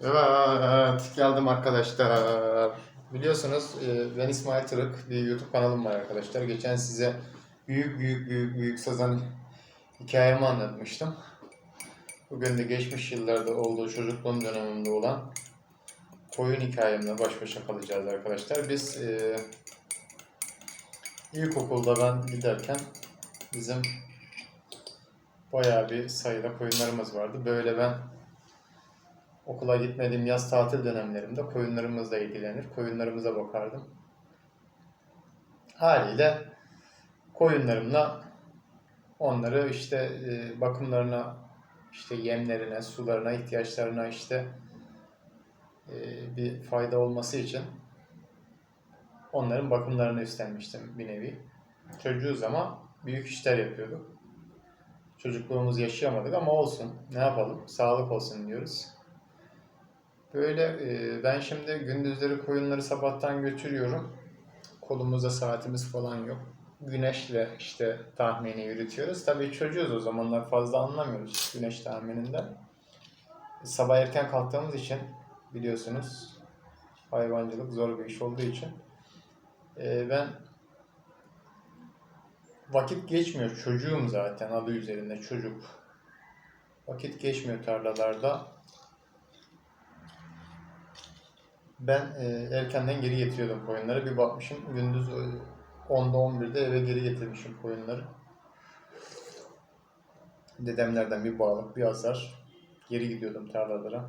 Evet, geldim arkadaşlar. Biliyorsunuz e, ben İsmail Tırık, bir YouTube kanalım var arkadaşlar. Geçen size büyük büyük büyük büyük sazan hikayemi anlatmıştım. Bugün de geçmiş yıllarda olduğu çocukluğum dönemimde olan koyun hikayemle baş başa kalacağız arkadaşlar. Biz e, ilkokulda ben giderken bizim bayağı bir sayıda koyunlarımız vardı. Böyle ben okula gitmediğim yaz tatil dönemlerimde koyunlarımızla ilgilenir, koyunlarımıza bakardım. Haliyle koyunlarımla onları işte e, bakımlarına, işte yemlerine, sularına, ihtiyaçlarına işte e, bir fayda olması için onların bakımlarını üstlenmiştim bir nevi. Çocuğuz ama büyük işler yapıyorduk. Çocukluğumuzu yaşayamadık ama olsun. Ne yapalım? Sağlık olsun diyoruz. Böyle e, ben şimdi gündüzleri koyunları sabahtan götürüyorum. Kolumuzda saatimiz falan yok. Güneşle işte tahmini yürütüyoruz. Tabii çocuğuz o zamanlar fazla anlamıyoruz güneş tahmininden. Sabah erken kalktığımız için biliyorsunuz hayvancılık zor bir iş olduğu için e, ben vakit geçmiyor. Çocuğum zaten adı üzerinde çocuk. Vakit geçmiyor tarlalarda. Ben e, erkenden geri getiriyordum koyunları. Bir bakmışım gündüz e, 10'da 11'de eve geri getirmişim koyunları. Dedemlerden bir bağlık, bir azar. Geri gidiyordum tarlalara.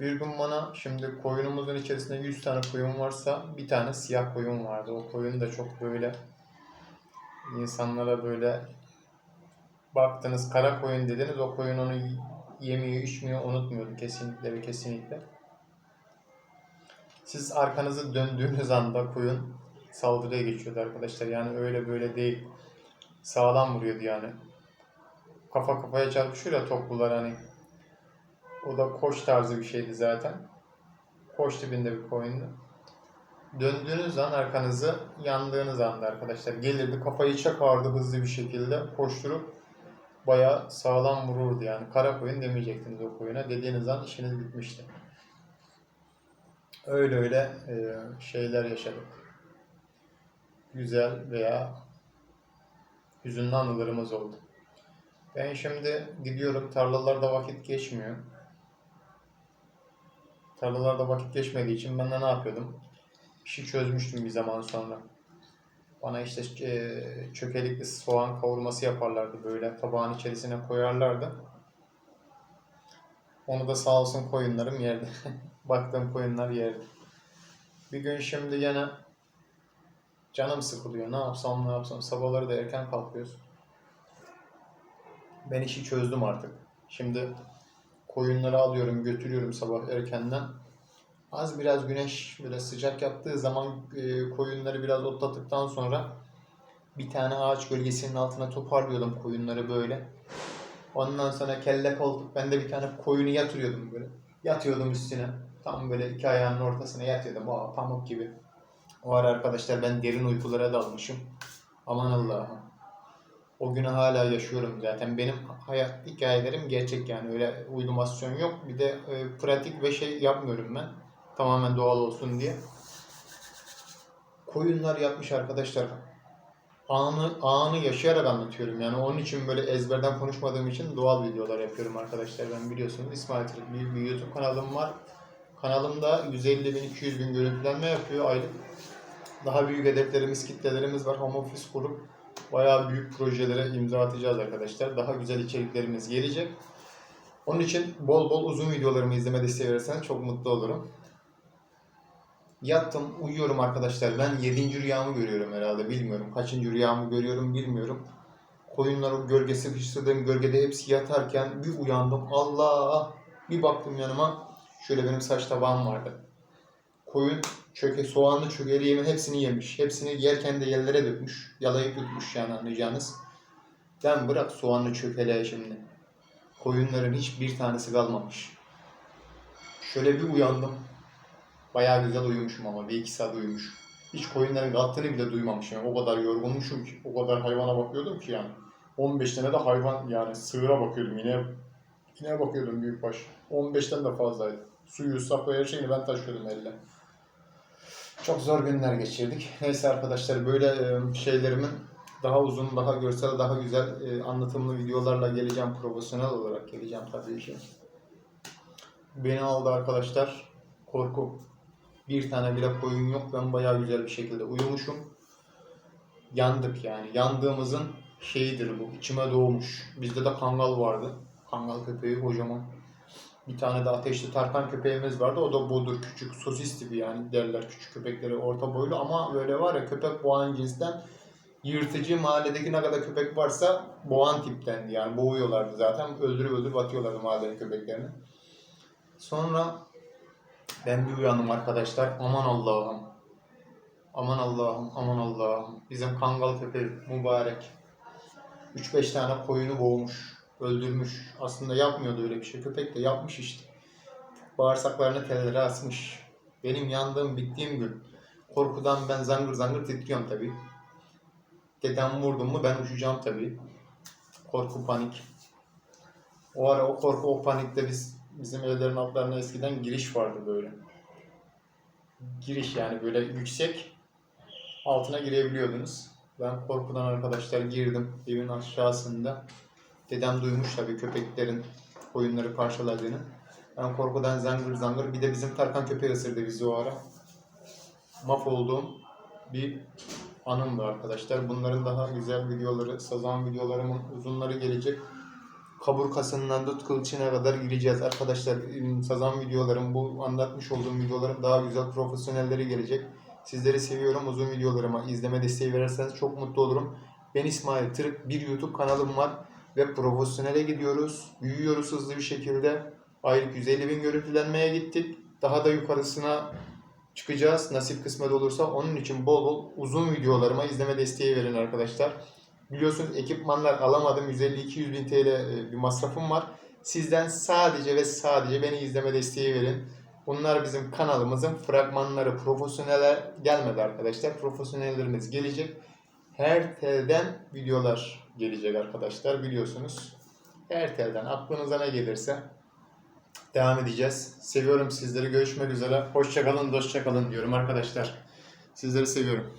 Bir gün bana şimdi koyunumuzun içerisinde 100 tane koyun varsa bir tane siyah koyun vardı. O koyun da çok böyle insanlara böyle baktınız kara koyun dediniz o koyun onu yemiyor, içmiyor, unutmuyordu kesinlikle ve kesinlikle. Siz arkanızı döndüğünüz anda koyun saldırıya geçiyordu arkadaşlar. Yani öyle böyle değil. Sağlam vuruyordu yani. Kafa kafaya çarpışıyor ya toplular hani. O da koç tarzı bir şeydi zaten. Koç dibinde bir koyundu. Döndüğünüz an arkanızı yandığınız anda arkadaşlar gelirdi kafayı çakardı hızlı bir şekilde koşturup bayağı sağlam vururdu yani. Kara koyun demeyecektiniz o koyuna. Dediğiniz an işiniz bitmişti. Öyle öyle e, şeyler yaşadık. Güzel veya hüzünlü anılarımız oldu. Ben şimdi gidiyorum tarlalarda vakit geçmiyor. Tarlalarda vakit geçmediği için ben de ne yapıyordum? İşi çözmüştüm bir zaman sonra. Bana işte e, çökelikli soğan kavurması yaparlardı böyle tabağın içerisine koyarlardı. Onu da sağ olsun koyunlarım yerdi. Baktığım koyunlar yerdi. Bir gün şimdi yine canım sıkılıyor. Ne yapsam ne yapsam. Sabahları da erken kalkıyoruz. Ben işi çözdüm artık. Şimdi koyunları alıyorum götürüyorum sabah erkenden. Az biraz güneş böyle sıcak yaptığı zaman e, koyunları biraz otladıktan sonra bir tane ağaç gölgesinin altına toparlıyordum koyunları böyle. Ondan sonra kelle koltuk ben de bir tane koyunu yatırıyordum böyle. Yatıyordum üstüne. Tam böyle iki ayağının ortasına yatıyordum. Aa, pamuk gibi. O ara arkadaşlar ben derin uykulara dalmışım. Aman Allah'ım. O günü hala yaşıyorum zaten. Benim hayat hikayelerim gerçek yani öyle uydumasyon yok. Bir de e, pratik ve şey yapmıyorum ben. Tamamen doğal olsun diye. Koyunlar yapmış arkadaşlar. Anı, anı yaşayarak anlatıyorum yani onun için böyle ezberden konuşmadığım için doğal videolar yapıyorum arkadaşlar ben biliyorsunuz İsmail bir, bir YouTube kanalım var. Kanalımda 150 bin 200 bin görüntülenme yapıyor aylık. Daha büyük hedeflerimiz, kitlelerimiz var. Home office kurup bayağı büyük projelere imza atacağız arkadaşlar. Daha güzel içeriklerimiz gelecek. Onun için bol bol uzun videolarımı izleme desteği verirseniz çok mutlu olurum. Yattım, uyuyorum arkadaşlar. Ben 7. rüyamı görüyorum herhalde. Bilmiyorum. Kaçıncı rüyamı görüyorum bilmiyorum. Koyunlar o gölgesi sıkıştırdığım gölgede hepsi yatarken bir uyandım. Allah! Bir baktım yanıma. Şöyle benim saç tabağım vardı. Koyun çöke, soğanlı çökeli yemin hepsini yemiş. Hepsini yerken de yerlere dökmüş. Yalayıp yutmuş yani anlayacağınız. Ben bırak soğanlı çökeleği şimdi. Koyunların hiçbir tanesi kalmamış. Şöyle bir uyandım. Bayağı güzel uyumuşum ama bir iki saat uyumuş. Hiç koyunların kalktığını bile duymamışım. O kadar yorgunmuşum ki. O kadar hayvana bakıyordum ki yani. 15 tane de hayvan yani sığıra bakıyordum. Yine yine bakıyordum büyükbaş. 15'ten de fazlaydı. Suyu, sapı her şeyini ben taşıyordum elle. Çok zor günler geçirdik. Neyse arkadaşlar böyle e, şeylerimin daha uzun, daha görsel, daha güzel e, anlatımlı videolarla geleceğim. Profesyonel olarak geleceğim tabii ki. Beni aldı arkadaşlar. Korku. Bir tane bile koyun yok. Ben bayağı güzel bir şekilde uyumuşum. Yandık yani. Yandığımızın şeyidir bu. İçime doğmuş. Bizde de kangal vardı. Kangal köpeği kocaman. Bir tane de ateşli tarkan köpeğimiz vardı. O da bodur küçük sosis tipi yani derler küçük köpekleri orta boylu. Ama böyle var ya köpek boğan cinsten yırtıcı mahalledeki ne kadar köpek varsa boğan tiptendi yani. Boğuyorlardı zaten. Öldürüp öldürüp atıyorlardı mahallenin köpeklerini. Sonra ben bir uyandım arkadaşlar. Aman Allah'ım. Aman Allah'ım aman Allah'ım. Bizim kangal köpeği mübarek. 3-5 tane koyunu boğmuş öldürmüş aslında yapmıyordu öyle bir şey köpek de yapmış işte bağırsaklarını tellere asmış benim yandığım bittiğim gün korkudan ben zangır zangır titriyorum tabii Dedem vurdum mu ben uçacağım tabii. Korku panik. O ara o korku o panikte biz bizim evlerin altlarına eskiden giriş vardı böyle. Giriş yani böyle yüksek altına girebiliyordunuz. Ben korkudan arkadaşlar girdim evin aşağısında. Dedem duymuş tabii köpeklerin koyunları parçaladığını. Ben korkudan zangır zangır bir de bizim Tarkan köpeği ısırdı bizi o ara. Mahvolduğum bir anımdı arkadaşlar. Bunların daha güzel videoları, sazan videolarımın uzunları gelecek. Kaburgasından tut kılçına kadar gireceğiz arkadaşlar. Sazan videolarım, bu anlatmış olduğum videoların daha güzel profesyonelleri gelecek. Sizleri seviyorum. Uzun videolarıma izleme desteği verirseniz çok mutlu olurum. Ben İsmail Tırık. Bir YouTube kanalım var ve profesyonele gidiyoruz. Büyüyoruz hızlı bir şekilde. Aylık 150 bin görüntülenmeye gittik. Daha da yukarısına çıkacağız. Nasip kısmet olursa onun için bol bol uzun videolarıma izleme desteği verin arkadaşlar. Biliyorsunuz ekipmanlar alamadım. 150-200 bin TL e, bir masrafım var. Sizden sadece ve sadece beni izleme desteği verin. Bunlar bizim kanalımızın fragmanları. Profesyoneller gelmedi arkadaşlar. Profesyonellerimiz gelecek. Her telden videolar gelecek arkadaşlar biliyorsunuz. Her telden aklınıza ne gelirse devam edeceğiz. Seviyorum sizleri. Görüşmek üzere. Hoşçakalın, dostça kalın diyorum arkadaşlar. Sizleri seviyorum.